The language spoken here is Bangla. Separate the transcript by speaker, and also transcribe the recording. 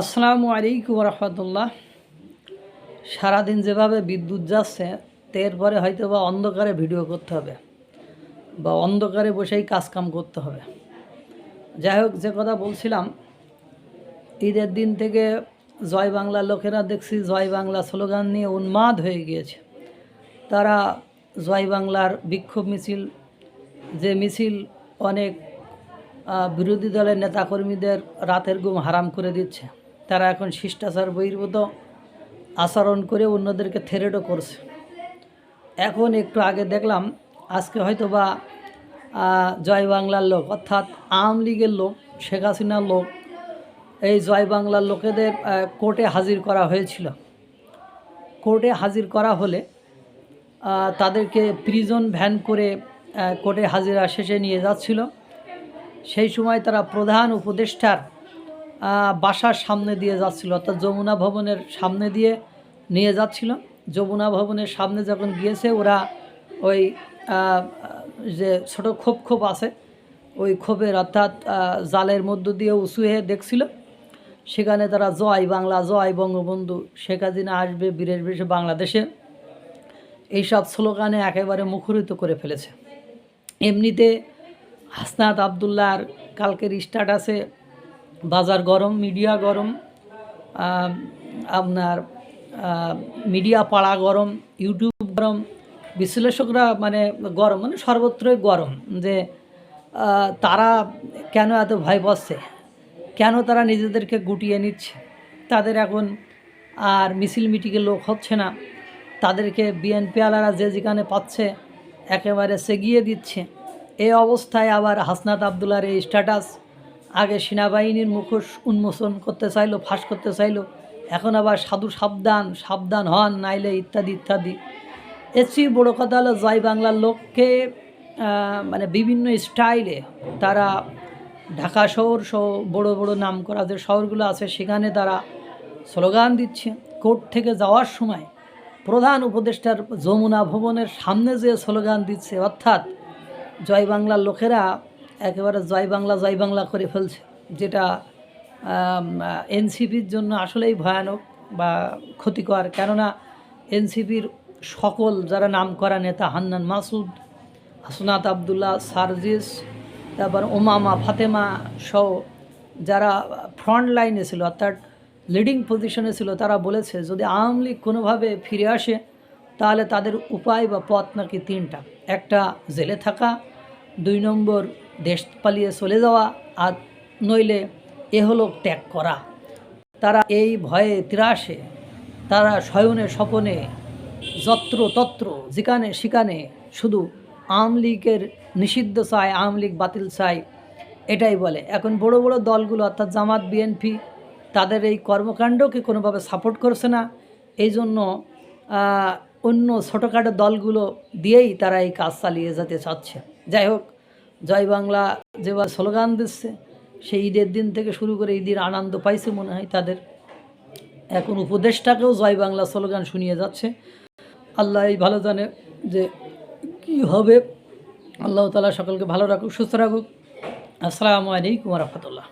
Speaker 1: আসসালামু আলাইকুম রহমতুল্লাহ। সারাদিন যেভাবে বিদ্যুৎ যাচ্ছে এরপরে হয়তো বা অন্ধকারে ভিডিও করতে হবে বা অন্ধকারে বসেই কাজকাম করতে হবে। যাই হোক, যে কথা বলছিলাম, ঈদের দিন থেকে জয় বাংলার লোকেরা দেখছি জয় বাংলা স্লোগান নিয়ে উন্মাদ হয়ে গিয়েছে। তারা জয় বাংলার বিক্ষোভ মিছিল, যে মিছিল অনেক বিরোধী দলের নেতাকর্মীদের রাতের ঘুম হারাম করে দিচ্ছে। তারা এখন শিষ্টাচার, বহির্ভূত আচরণ করে অন্যদেরকে থেরেটও করছে। এখন একটু আগে দেখলাম, আজকে হয়তো বা জয় বাংলার লোক, অর্থাৎ আওয়ামী লীগের লোক, শেখ হাসিনার লোক, এই জয় বাংলার লোকেদের কোর্টে হাজির করা হয়েছিল। কোর্টে হাজির করা হলে তাদেরকে প্রিজন ভ্যান করে কোর্টে হাজিরা শেষে নিয়ে যাচ্ছিল। সেই সময় তারা প্রধান উপদেষ্টার বাসার সামনে দিয়ে যাচ্ছিল, অর্থাৎ যমুনা ভবনের সামনে দিয়ে নিয়ে যাচ্ছিল। যমুনা ভবনের সামনে যখন গিয়েছে, ওরা ওই যে ছোট খোপ খোপ আছে, ওই খোপের অর্থাৎ জালের মধ্য দিয়ে উঁচু হয়ে দেখছিল। সেখানে তারা জয় বাংলা, জয় বঙ্গবন্ধু, শেখ হাসিনা আসবে, বীরের বেশে বাংলাদেশে। এইসব স্লোগানে একেবারে মুখরিত করে ফেলেছে। এমনিতে হাসনাত আবদুল্লার কালকের স্ট্যাটাসে বাজার গরম, মিডিয়া গরম আপনার মিডিয়া পাড়া গরম, ইউটিউব গরম, বিশ্লেষকরা মানে গরম মানে সর্বত্রই গরম, যে তারা কেন এত ভয় পাচ্ছে? কেন তারা নিজেদেরকে গুটিয়ে নিচ্ছে? তাদের এখন আর মিছিল মিটিংয়ে লোক হচ্ছে না। তাদেরকে বিএনপি আলারা যে যেখানে পাচ্ছে, একেবারে সেগিয়ে দিচ্ছে। এই অবস্থায় আবার হাসনাত আবদুল্লার এই স্ট্যাটাস আগে সেনাবাহিনীর মুখোশ উন্মোচন করতে চাইলো, ফাঁস করতে চাইলো। এখন আবার সাধু সাবধান সাবধান হন, নাইলে ইত্যাদি ইত্যাদি। এর চেয়ে বড়ো কথা হলো জয় বাংলার লোককে মানে বিভিন্ন স্টাইলে তারা ঢাকা শহর সহ বড় বড় নাম করা যে শহরগুলো আছে, সেখানে তারা স্লোগান দিচ্ছে। কোর্ট থেকে যাওয়ার সময় প্রধান উপদেষ্টার যমুনা ভবনের সামনে যে স্লোগান দিচ্ছে, অর্থাৎ জয় বাংলার লোকেরা একেবারে জয় বাংলা জয় বাংলা করে ফেলছে, যেটা এনসিপির জন্য আসলেই ভয়ানক বা ক্ষতিকর। কেননা এনসিপির সকল যারা নামকরা নেতা, হান্নান মাসুদ, হাসনাত আবদুল্লাহ, সার্জিস, তারপর ওমামা, ফাতেমা সহ যারা ফ্রন্ট লাইনে ছিল, অর্থাৎ লিডিং পজিশনে ছিল, তারা বলেছে, যদি আওয়ামী লীগ কোনোভাবে ফিরে আসে, তাহলে তাদের উপায় বা পথ নাকি তিনটা। একটা জেলে থাকা, দুই নম্বর দেশ পালিয়ে চলে যাওয়া আর নইলে এহলোক ত্যাগ করা। তারা এই ভয়ে ত্রাসে তারা শয়নে স্বপনে, যত্র তত্র, যেখানে সেখানে শুধু আওয়ামী লীগের নিষিদ্ধ চায়, আওয়ামী লীগ বাতিল চায়, এটাই বলে। এখন বড় বড় দলগুলো, অর্থাৎ জামাত, বিএনপি, তাদের এই কর্মকাণ্ডকে কোনোভাবে সাপোর্ট করছে না। এই জন্য অন্য ছোটোখাটো দলগুলো দিয়েই তারা এই কাজ চালিয়ে যেতে চাচ্ছে। যাই হোক জয় বাংলা যেবার স্লোগান দিচ্ছে, সেই ঈদের দিন থেকে শুরু করে ঈদের আনন্দ পাইছে মনে হয় তাদের। এখন উপদেশটাকেও জয় বাংলা স্লোগান শুনিয়ে যাচ্ছে। আল্লাহ এই ভালো জানে যে কি হবে। আল্লাহ তালা সকলকে ভালো রাখুক, সুস্থ রাখুক। আসসালামু আলাইকুম রহমতুল্লাহ।